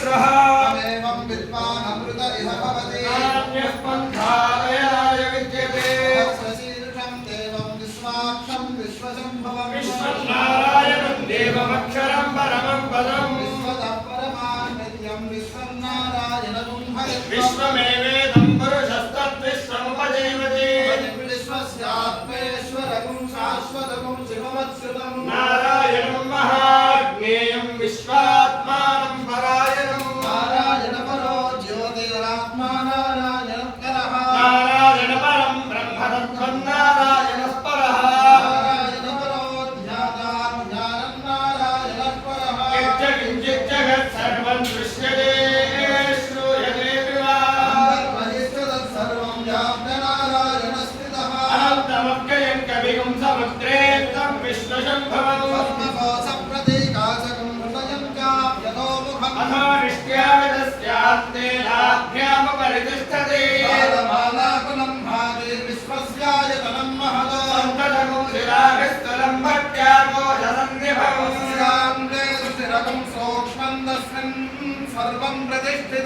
సహస్రహ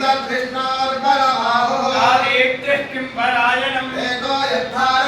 कृष्णार्पणमाहो आदित्यः किं परायणम् एको यद्धार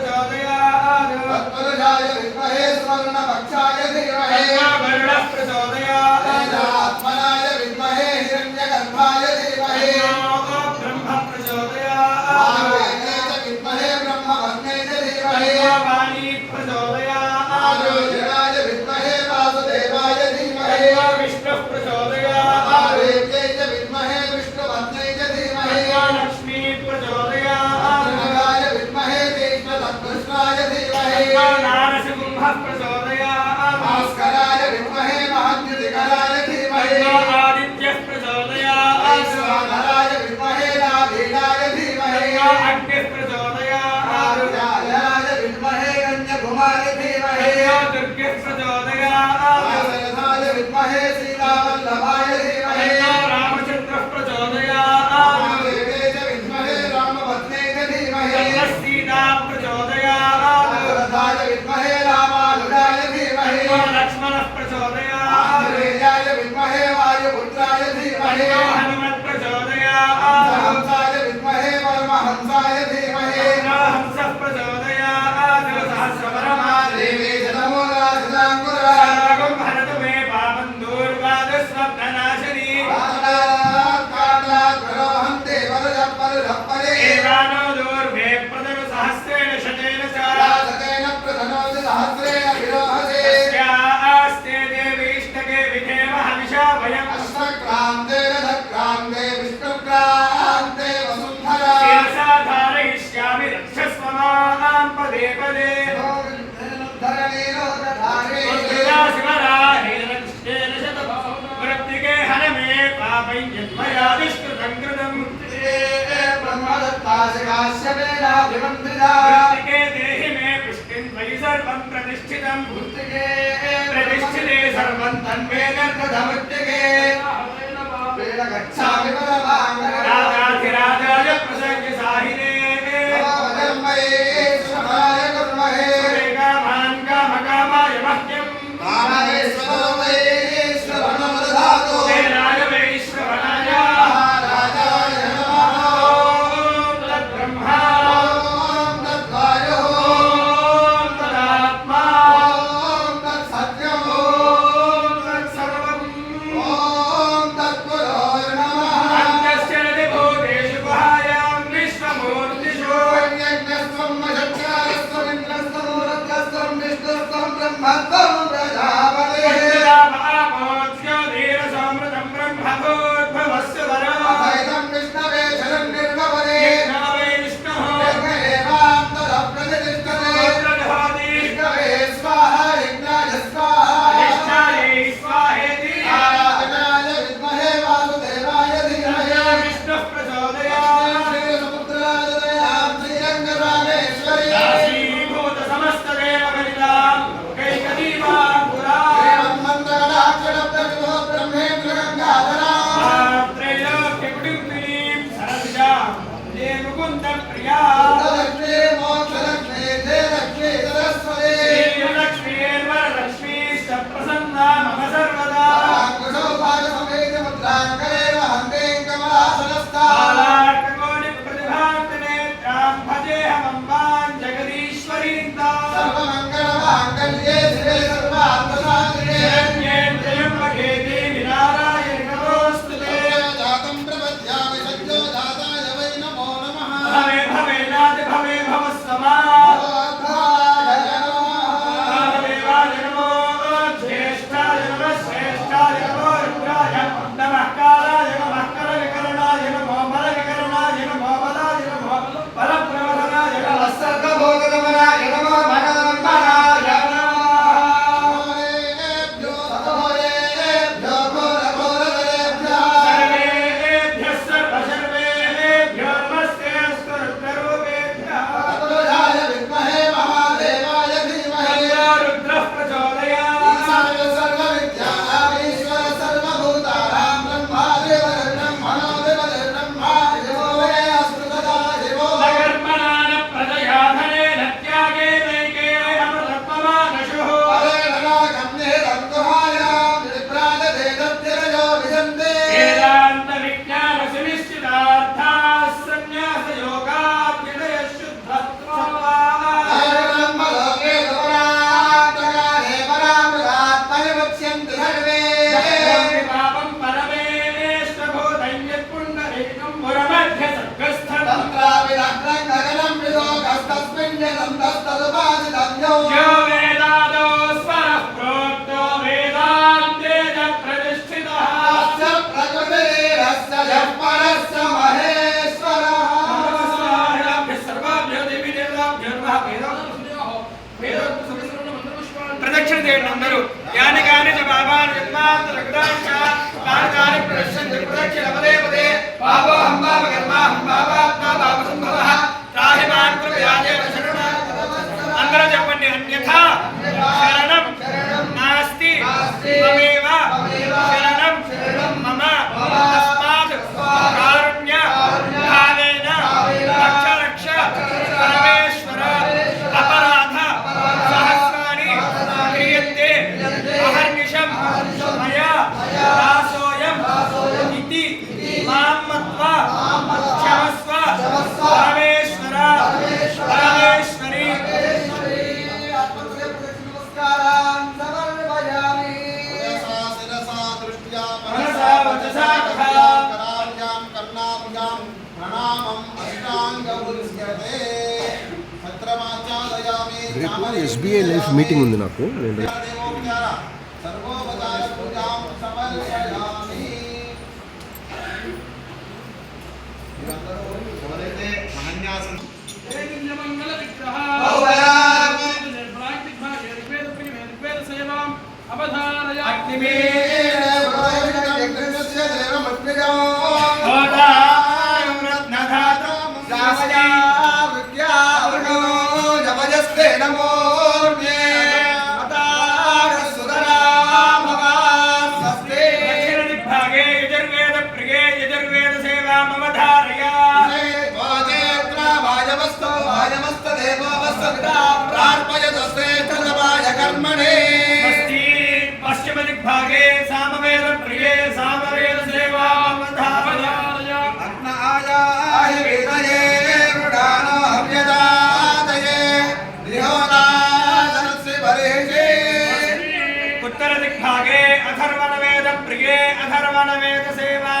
भक्षाय विद्महे सुवर्ण भक्षाय धीमहे वर्ण प्रचोदयात् आत्मनाय Valeu! काश्यपेनाभिमन्त्रिता वृत्तिके देहि मे पुष्टिं त्वयि सर्वं प्रतिष्ठितं वृत्तिके प्रतिष्ठिते सर्वं तन्मे गर्भधमृत्तिके गच्छामि परमाङ्गराधा అందరూ యాని కాని చ బాబాన్ జన్మాంత రక్తాంశ. తాని కాని ప్రశ్న జగదక్ష లభదే పదే. బాబా హం బాబ కర్మ బాబా నా రేపు ఎస్బీఐ లైఫ్ మీటింగ్ ఉంది నాకు. నేను ఎవరైతే మహన్యాసం పశ్చిమ దిగ్భాగే సామవేద ప్రిగే సామవేద సేవాం అవధారయ ఉత్తర దిగ్భాగే అథర్వణ వేద ప్రిగే అథర్వణ వేద సేవాం అవధారయ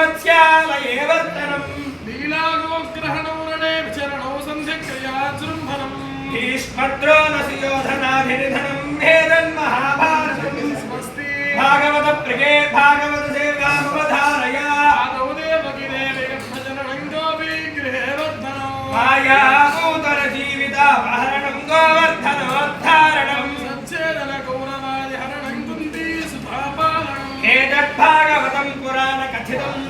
విహరణం మత్స్యాలయే వర్తనం భీష్మద్రోణసి యోధనాధినిధనం భేదన్ మహాభారతం భాగవత ప్రియే భాగవత సేవామవధారయ మాయామూతర జీవితాపహరణం గోవర్ధనోద్ధారణం ఏతద్భాగవతం పురాణ కథితం శ్రీకృష్ణ లీలామృతం స్వస్తి స్తోత్ర ప్రియే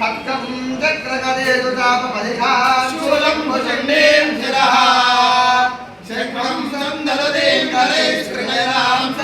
స్వస్తి ఖడ్గం చక్రగదేదు చాపపరిధాశూలం శిరః శంఖం సందలదేం కరైస్త్రినయనాం సర్వాంగభూషాభృతాం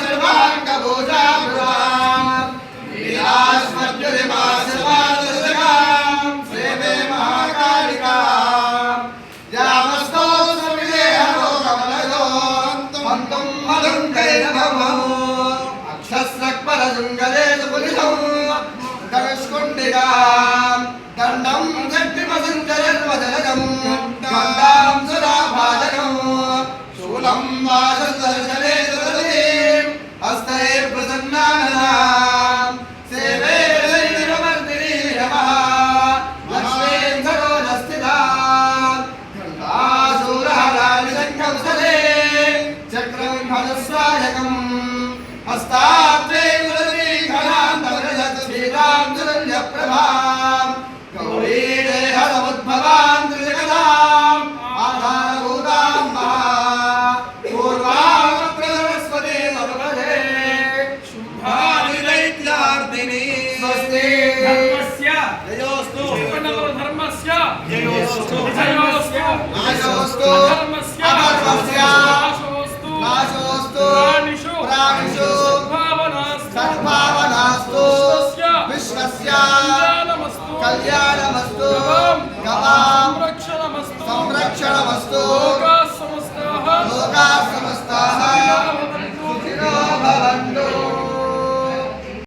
ಪ್ರಸನ್ನಾನದಾ ధర్మస్య. జయోస్తు. ధర్మస్య జయోస్తు. జయోస్తు నాశోస్తు ధర్మస్య. అధర్మస్య నాశోస్తు నాశోస్తు ప్రాణిషు. ప్రాణిషు. సద్భావనాస్తు. సద్భావనాస్తు. విశ్వస్య. కళ్యాణమస్తు. సంరక్షణమస్తు. సంరక్షణమస్తు.